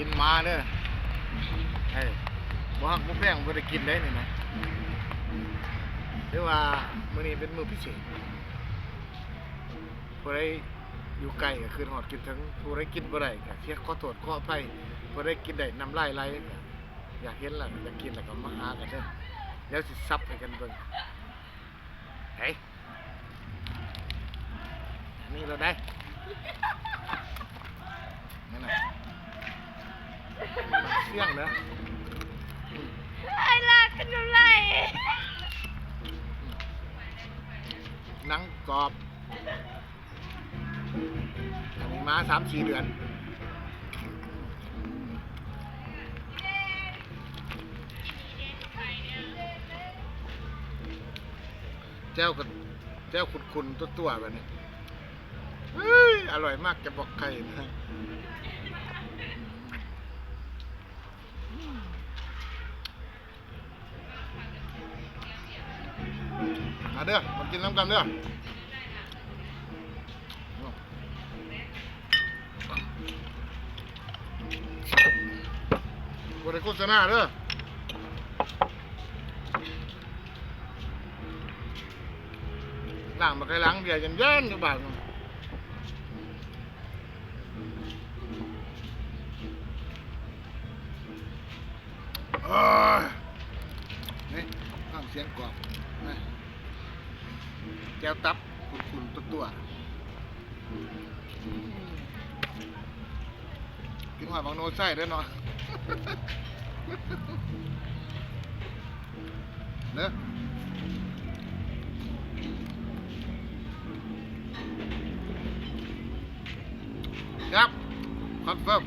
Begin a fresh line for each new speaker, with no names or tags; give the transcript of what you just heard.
บินมาเด้อไอ้บ่ฮักบ่แพงบ่ได้กินได้นี่นะหรือว่ามื้อนี้เป็นมื้อพิเศษผู้ใดอยู่ไกลก็คืนฮอดกินถึงผู้ใดกินบ่ได้ก็เสียขอโทษขออภัยผู้ใดกินได้น้ำลายไหลก็อยากเห็นล่ะอยากกินแล้วก็มาหากันเด้อเดี๋ยวสิซับให้กันเบิ่งเฮ้ยนี่เราได้ นั่นน่ะ เสี่ยงนะ
ไอ้ลากกันทำไร
หนังกรอบอันนี้มาสามสี่เดือนเจ้ากับเจ้าคุณคุณตัวตัวๆแบบนี้เฮ้ยอร่อยมากจะบอกใครนะ มาเด้อมากินน้ำกันเด้อบริโภคณาเด้อล้างมาไกลล้างเบียร์เย็นๆอยู่บ้านนี่ฟังเสียงกรอบนะ แก้วตับคุณๆตัวตัวๆกินหอยบางโนไส้ด้วยเนาะเนอะครับคอนเฟิร์ม